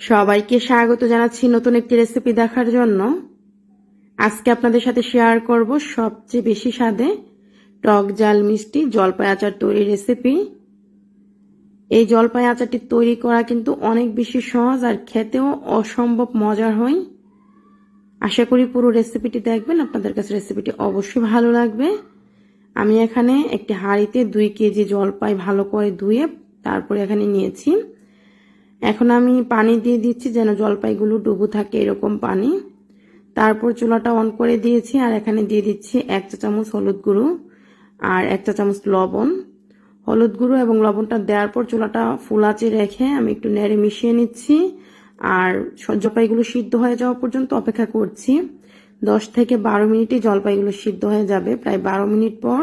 সবাইকে স্বাগত জানাচ্ছি নতুন একটি রেসিপি দেখার জন্য। আজকে আপনাদের সাথে শেয়ার করব সবচেয়ে বেশি স্বাদে টক জাল মিষ্টি জলপাই আচার তৈরি রেসিপি এই জলপাই আচারটি তৈরি করা কিন্তু অনেক বেশি সহজ আর খেতেও অসম্ভব মজার হয়। আশা করি পুরো রেসিপিটি দেখবেন, আপনাদের কাছে রেসিপিটি অবশ্যই ভালো লাগবে। আমি এখানে একটি হাঁড়িতে দুই কেজি জলপাই ভালো করে ধুয়ে তারপরে এখানে নিয়েছি এখন আমি পানি দিয়ে দিচ্ছি যেন জলপাইগুলো ডুবু থাকে এরকম পানি। তারপর চুলাটা অন করে দিয়েছি আর এখানে দিয়ে দিচ্ছি এক চা চামচ হলুদ গুঁড়ো আর এক চা চামচ লবণ। হলুদ গুঁড়ো এবং লবণটা দেওয়ার পর চুলাটা ফুলাচে রেখে আমি একটু নেড়ে মিশিয়ে নিচ্ছি আর জলপাইগুলো সিদ্ধ হয়ে যাওয়া পর্যন্ত অপেক্ষা করছি। দশ থেকে বারো মিনিটে জলপাইগুলো সিদ্ধ হয়ে যাবে। প্রায় বারো মিনিট পর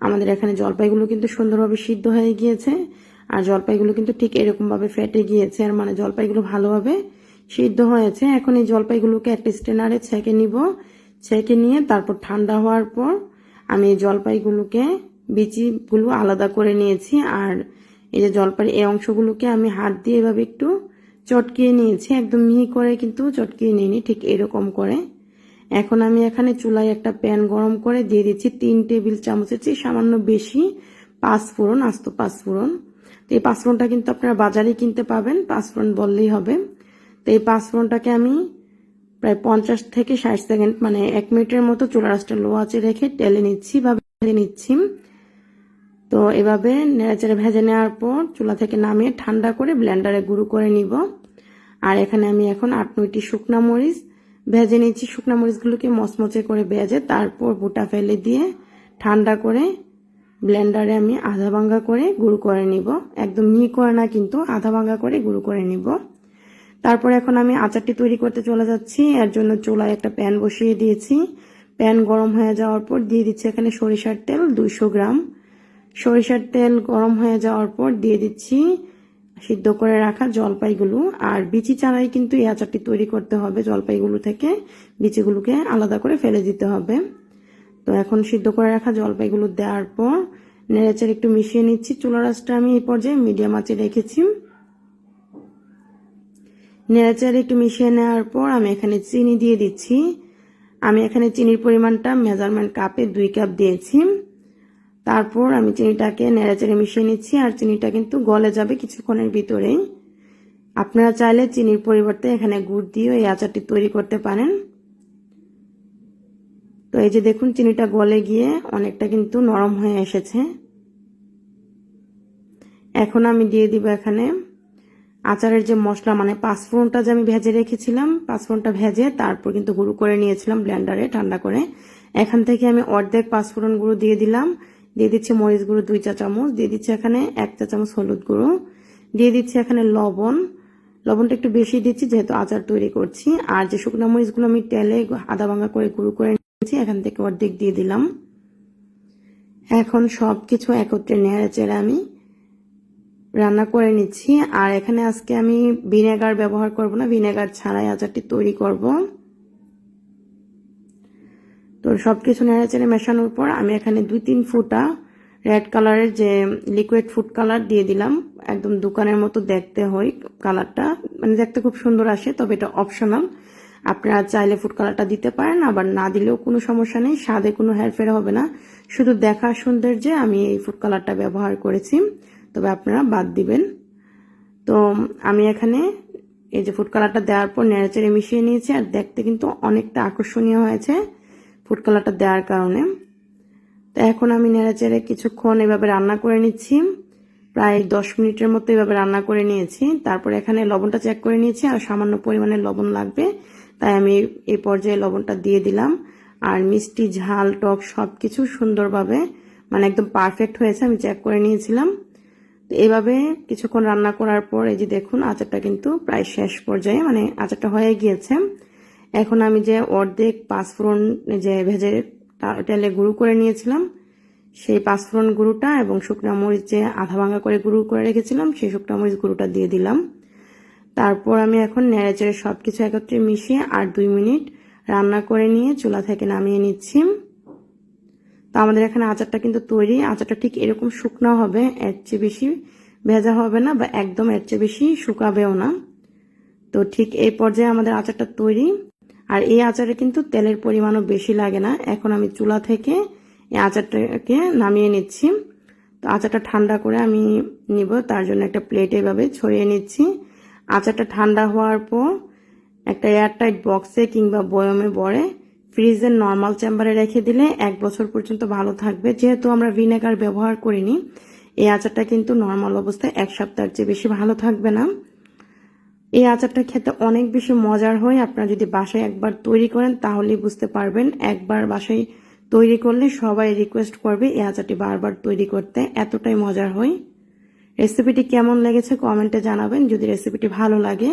আমাদের এখানে জলপাইগুলো কিন্তু সুন্দরভাবে সিদ্ধ হয়ে গিয়েছে। আর জলপাইগুলো কিন্তু ঠিক এরকমভাবে ফেটে গিয়েছে, আর মানে জলপাইগুলো ভালোভাবে সিদ্ধ হয়েছে। এখন এই জলপাইগুলোকে একটা স্টেনারে ছেঁকে নিব। ছেঁকে নিয়ে তারপর ঠান্ডা হওয়ার পর আমি এই জলপাইগুলোকে, বিচিগুলো আলাদা করে নিয়েছি। আর এই যে জলপাই এই অংশগুলোকে আমি হাত দিয়ে এভাবে একটু চটকিয়ে নিয়েছি। একদম মিহি করে কিন্তু চটকিয়ে নিইনি, ঠিক এরকম করে। এখন আমি এখানে চুলায় একটা প্যান গরম করে দিয়ে দিচ্ছি তিন টেবিল চামচের চেয়ে সামান্য বেশি পাঁচ পাঁচফোড়ন, আস্ত পাঁচফোড়ন। তো এই পাঁচফোড়নটা কিন্তু আপনারা বাজারে কিনতে পাবেন পাঁচফোড়ন বললেই হবে। তো এই পাঁচফোড়নটাকে আমি প্রায় পঞ্চাশ থেকে ষাট সেকেন্ড মানে এক মিনিটের মতো চুলা লো আঁচে রেখে টেলে নিচ্ছি বা ভেজে নিচ্ছি। তো এভাবে নেড়েচেড়ে ভেজে নেওয়ার পর চুলা থেকে নামিয়ে ঠান্ডা করে ব্লেন্ডারে গুঁড়ো করে নিব। আর এখানে আমি এখন আট নয়টি শুকনা মরিচ ভেজে নিচ্ছি। শুকনা মরিচগুলোকে মচমচে করে ভেজে তারপর বুটা ফেলে দিয়ে ঠান্ডা করে ব্লেন্ডারে আমি আধা ভাঙ্গা করে গুঁড়ো করে নিব। একদম মিহি করে না, কিন্তু আধা ভাঙ্গা করে গুঁড়ো করে নিব। তারপর এখন আমি আচারটি তৈরি করতে চলে যাচ্ছি। এর জন্য চুলায় একটা প্যান বসিয়ে দিয়েছি। প্যান গরম হয়ে যাওয়ার পর দিয়ে দিচ্ছি এখানে সরিষার তেল দুইশো গ্রাম। সরিষার তেল গরম হয়ে যাওয়ার পর দিয়ে দিচ্ছি সিদ্ধ করে রাখা জলপাইগুলো। আর বিচি চারাই কিন্তু এই আচারটি তৈরি করতে হবে। জলপাইগুলো থেকে বিচিগুলোকে আলাদা করে ফেলে দিতে হবে। তো এখন সিদ্ধ করে রাখা জলপাইগুলো দেওয়ার পর নেড়েচেড়ে একটু মিশিয়ে নিচ্ছি। চুলা রাসটা আমি এই পর্যায়ে মিডিয়াম আঁচে রেখেছি। নেড়েচেড়ে একটু মিশিয়ে নেওয়ার পর আমি এখানে চিনি দিয়ে দিচ্ছি। আমি এখানে চিনির পরিমাণটা মেজারমেন্ট কাপে দুই কাপ দিয়েছি। তারপর আমি চিনিটাকে নেড়েচেড়ে মিশিয়ে নিচ্ছি আর চিনিটা কিন্তু গলে যাবে কিছুক্ষণের ভিতরেই। আপনারা চাইলে চিনির পরিবর্তে এখানে গুড় দিয়েও এই আচারটি তৈরি করতে পারেন। তো এই যে দেখুন, চিনিটা গলে গিয়ে অনেকটা কিন্তু নরম হয়ে এসেছে। এখন আমি দিয়ে দিব এখানে আচারের যে মশলা মানে পাঁচফোড়নটা যে আমি ভেজে রেখেছিলাম, পাঁচফোড়নটা ভেজে তারপর কিন্তু গুঁড়ো করে নিয়েছিলাম ব্লেন্ডারে ঠান্ডা করে। এখান থেকে আমি অর্ধেক পাঁচফোড়ন গুঁড়ো দিয়ে দিলাম। দিয়ে দিচ্ছি মরিচ গুঁড়ো দুই চা চামচ, দিয়ে দিচ্ছি এখানে এক চা চামচ হলুদ গুঁড়ো। দিয়ে দিচ্ছি এখানে লবণ। লবণটা একটু বেশি দিচ্ছি, যেহেতু আচার তৈরি করছি। আর যে শুকনো মরিচগুলো আমি তেলে আদা ভাঙা করে গুঁড়ো করে নিয়েছি এখান থেকে অর্ধেক দিয়ে দিলাম। এখন সব কিছু একত্রে নেড়ে চেড়ে আমি রান্না করে নিচ্ছি। আর এখানে আজকে আমি ভিনেগার ব্যবহার করব না, ভিনেগার ছাড়াই আচারটি তৈরি করব। তো সব কিছু নেড়েচেড়ে মেশানোর পর আমি এখানে দুই তিন ফুটা রেড কালারের যে লিকুইড ফুড কালার দিয়ে দিলাম। একদম দোকানের মতো দেখতে হয় কালারটা। মানে দেখতে খুব সুন্দর আসে, তবে এটা অপশনাল। আপনারা চাইলে ফুড কালারটা দিতে পারেন, আবার না দিলেও কোনো সমস্যা নেই, স্বাদে কোনো হেরফের হবে না। শুধু দেখা সৌন্দর্যে আমি এই ফুড কালারটা ব্যবহার করেছি, তবে আপনারা বাদ দিবেন। তো আমি এখানে এই যে ফুড কালারটা দেওয়ার পর নেড়েচেড়ে মিশিয়ে নিয়েছি, আর দেখতে কিন্তু অনেকটা আকর্ষণীয় হয়েছে ফুড কালারটা দেওয়ার কারণে। তো এখন আমি নেড়েচেড়ে কিছুক্ষণ এভাবে রান্না করে নিচ্ছি, প্রায় দশ মিনিটের মতো এভাবে রান্না করে নিয়েছি। তারপর এখানে লবণটা চেক করে নিয়েছি, আর সামান্য পরিমাণে লবণ লাগবে। তাই আমি এই পর্যায়ে লবণটা দিয়ে দিলাম। আর মিষ্টি, ঝাল, টক সব কিছু সুন্দরভাবে মানে একদম পারফেক্ট হয়েছে, আমি চেক করে নিয়েছিলাম। তো এভাবে কিছুক্ষণ রান্না করার পর, এই যে দেখুন, আচারটা কিন্তু প্রায় শেষ পর্যায়ে মানে আচারটা হয়ে গিয়েছে। এখন আমি যে অর্ধেক পাঁচফোড়ন যে ভেজে তেলে গুঁড়ো করে নিয়েছিলাম, সেই পাঁচফোড়ন গুঁড়োটা এবং শুকনো মরিচ যে আধা ভাঙা করে গুঁড়ো করে রেখেছিলাম, সেই শুকনো মরিচ গুঁড়োটা দিয়ে দিলাম। তারপর আমি এখন নেড়ে চেড়ে সব কিছু একত্রে মিশিয়ে আর দুই মিনিট রান্না করে নিয়ে চুলা থেকে নামিয়ে নিচ্ছি। তো আমাদের এখানে আচারটা কিন্তু তৈরি। আচারটা ঠিক এরকম শুকনো হবে, এর চেয়ে বেশি ভেজা হবে না বা একদম এর চেয়ে বেশি শুকাবেও না। তো ঠিক এই পর্যায়ে আমাদের আচারটা তৈরি। আর এই আচারে কিন্তু তেলের পরিমাণও বেশি লাগে না। এখন আমি চুলা থেকে এই আচারটাকে নামিয়ে নিচ্ছি। তো আচারটা ঠান্ডা করে আমি নিব, তার জন্য একটা প্লেট এভাবে ছড়িয়ে নিচ্ছি। আচারটা ঠান্ডা হওয়ার পর একটা এয়ারটাইট বক্সে কিংবা বয়মে ভরে ফ্রিজের নর্মাল চেম্বারে রেখে দিলে এক বছর পর্যন্ত ভালো থাকবে। যেহেতু আমরা ভিনেগার ব্যবহার করিনি, এই আচারটা কিন্তু নর্মাল অবস্থায় এক সপ্তাহের চেয়ে বেশি ভালো থাকবে না। এই আচারটা খেতে অনেক বেশি মজার হয়। আপনারা যদি বাসায় একবার তৈরি করেন, তাহলেই বুঝতে পারবেন। একবার বাসায় তৈরি করলে সবাই রিকোয়েস্ট করবে, এই আচারটি বারবার তৈরি করতে। এতটাই মজার হয়। রেসিপিটি কেমন লেগেছে কমেন্টে জানাবেন। যদি রেসিপিটি ভালো লাগে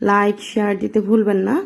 লাইক শেয়ার দিতে ভুলবেন না।